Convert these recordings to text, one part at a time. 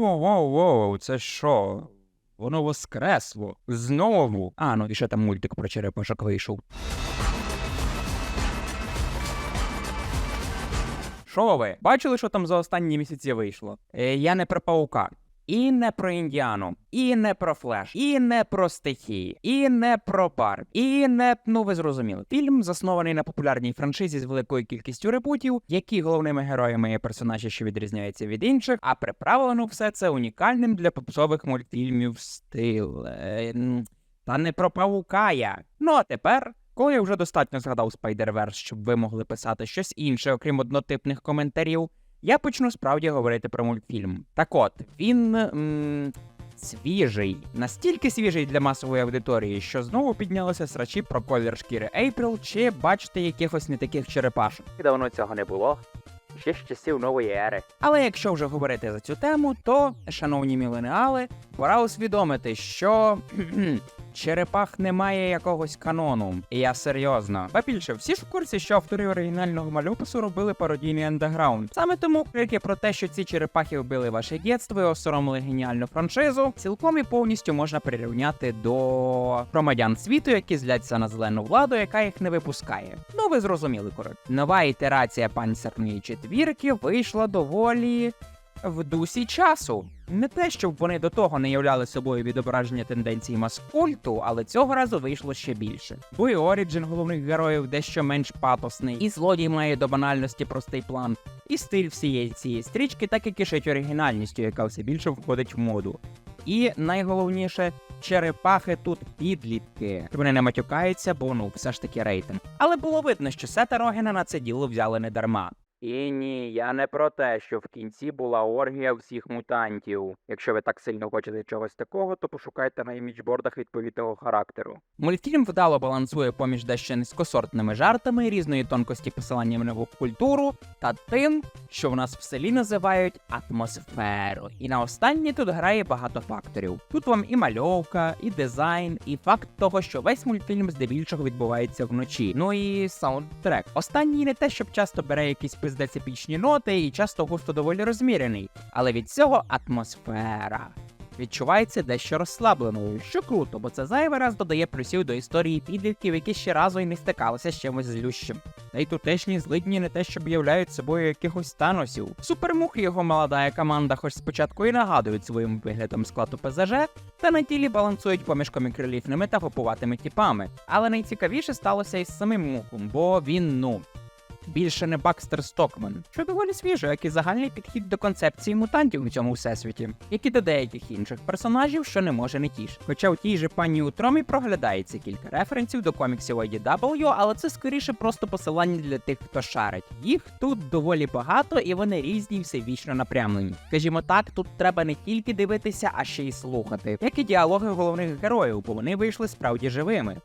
Воу-воу-воу, це що? Воно воскресло. Знову. А, ну і ще там мультик про черепашок вийшов. Що ви? Бачили, що там за останні місяці вийшло? Е, я не про паука. І не про індіану, і не про флеш, і не про стихії, і не про бар, і не ну ви зрозуміли. Фільм заснований на популярній франшизі з великою кількістю репутів, які головними героями є персонажі, що відрізняються від інших, а приправлено все це унікальним для попсових мультфільмів стилем. Ем, Та не про павука я. Ну а тепер. Коли я вже достатньо згадав Spider-Verse, щоб ви могли писати щось інше, окрім однотипних коментарів, я почну справді говорити про мультфільм. Так от, він м- свіжий, настільки свіжий для масової аудиторії, що знову піднялися срачі про колір шкіри Ейприл чи бачите якихось не таких черепашок. Давно цього не було. Ще з часів нової ери. Але якщо вже говорити за цю тему, то, шановні міленіали, пора усвідомити, що черепах немає якогось канону. І я серйозно. Ба більше, всі ж в курсі, що автори оригінального мальопису робили пародійний андеграунд. Саме тому крики про те, що ці черепахи вбили ваше дєтство і осоромили геніальну франшизу, цілком і повністю можна прирівняти до громадян світу, які зляться на зелену владу, яка їх не випускає. Ну ви зрозуміли, коротше. Нова ітерація панцерної четвірки вийшла доволі в дусі часу. Не те, щоб вони до того не являли собою відображення тенденцій маскульту, але цього разу вийшло ще більше. Бо і оріджин головних героїв дещо менш патосний, і злодій має до банальності простий план, і стиль всієї цієї стрічки так і кишить оригінальністю, яка все більше входить в моду. І найголовніше, черепахи тут підлітки. Вони не матюкаються, бо ну все ж таки рейтинг. Але було видно, що Сета Рогена на це діло взяли не дарма. І ні, я не про те, що в кінці була оргія всіх мутантів. Якщо ви так сильно хочете чогось такого, то пошукайте на іміджбордах відповідного характеру. Мультфільм вдало балансує поміж дещо низькосортними жартами, різної тонкості посиланням на культуру та тим, що в нас в селі називають атмосферу. І на останнє тут грає багато факторів. Тут вам і мальовка, і дизайн, і факт того, що весь мультфільм здебільшого відбувається вночі. Ну і саундтрек. Останній не те, щоб часто бере якісь пиздець епічні ноти і часто густо доволі розмірений, але від цього атмосфера. Відчувається дещо розслабленою, що круто, бо це зайвий раз додає плюсів до історії підлітків, які ще разу й не стикалися з чимось злющим. Та й тутешні злидні не те, щоб являють собою якихось таносів. Супермух його молода команда, хоч спочатку і нагадують своїм виглядом склад ПЗЖ, та на тілі балансують поміж комікреліфними та попуватими типами. Але найцікавіше сталося із самим мухом, бо він ну. Більше не Бакстер Стокман, що доволі свіжо, як і загальний підхід до концепції мутантів у цьому всесвіті, як і до деяких інших персонажів, що не може не тішити. Хоча у тій же пані Утромі проглядається кілька референсів до коміксів IDW, але це скоріше просто посилання для тих, хто шарить. Їх тут доволі багато, і вони різні і всевічно напрямлені. Скажімо так, тут треба не тільки дивитися, а ще й слухати, як і діалоги головних героїв, бо вони вийшли справді живими.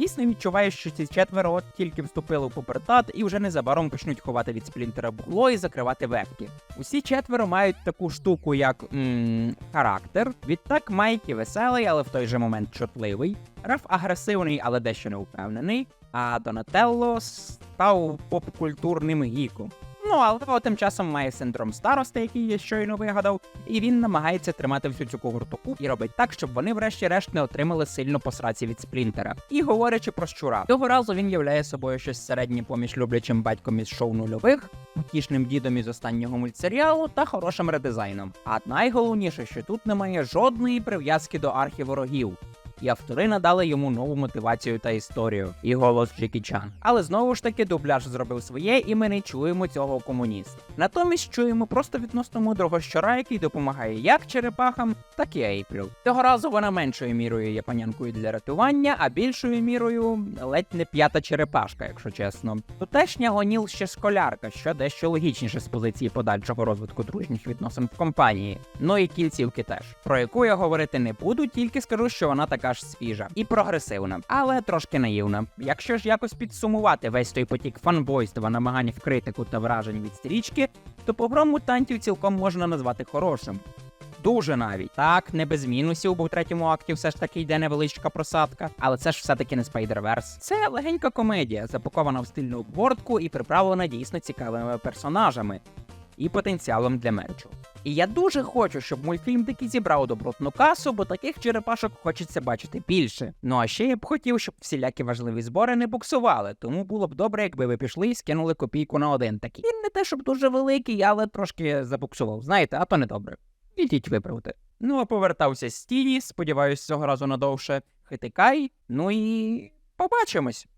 Дійсно відчуваєш, що ці четверо тільки вступили в пубертат і вже незабаром почнуть ховати від сплінтера бугло і закривати вебки. Усі четверо мають таку штуку, як м- характер. Відтак Майкі веселий, але в той же момент чутливий. Раф агресивний, але дещо неупевнений. А Донателло став попкультурним гіком. Ну, але того тим часом має синдром старости, який я щойно вигадав, і він намагається тримати всю цю когорту і робить так, щоб вони, врешті-решт, не отримали сильно по сраці від сплінтера. І говорячи про щура, цього разу він являє собою щось середнє поміж люблячим батьком із шоу нульових, утішним дідом із останнього мультсеріалу та хорошим редизайном. А найголовніше, що тут немає жодної прив'язки до архіворогів. І автори надали йому нову мотивацію та історію, і голос Джекі Чан. Але знову ж таки дубляж зробив своє, і ми не чуємо цього комуніста. Натомість чуємо просто відносно мудрого щора, який допомагає як черепахам, так і Ейпріл. Цього разу вона меншою мірою є панянкою для рятування, а більшою мірою ледь не п'ята черепашка, якщо чесно. Тутешня гоніл ще школярка, що дещо логічніше з позиції подальшого розвитку дружніх відносин в компанії. Ну і кільцівки теж, про яку я говорити не буду, тільки скажу, що вона така ж свіжа і прогресивна, але трошки наївна. Якщо ж якось підсумувати весь той потік фанбойства, намагань в критику та вражень від стрічки, то погром мутантів цілком можна назвати хорошим. Дуже навіть так, не без мінусів, бо в третьому акті все ж таки йде невеличка просадка, але це ж все-таки не Spider-Verse. Це легенька комедія, запакована в стильну обгортку і приправлена дійсно цікавими персонажами. І потенціалом для мерчу. І я дуже хочу, щоб мультфільм таки зібрав добротну касу, бо таких черепашок хочеться бачити більше. Ну а ще я б хотів, щоб всілякі важливі збори не буксували, тому було б добре, якби ви пішли і скинули копійку на один такий. Він не те, щоб дуже великий, але трошки забуксував. Знаєте, а то не добре. Ідіть виправте. Ну а повертався з тіні, сподіваюсь, цього разу надовше. Хитикай, ну і побачимось.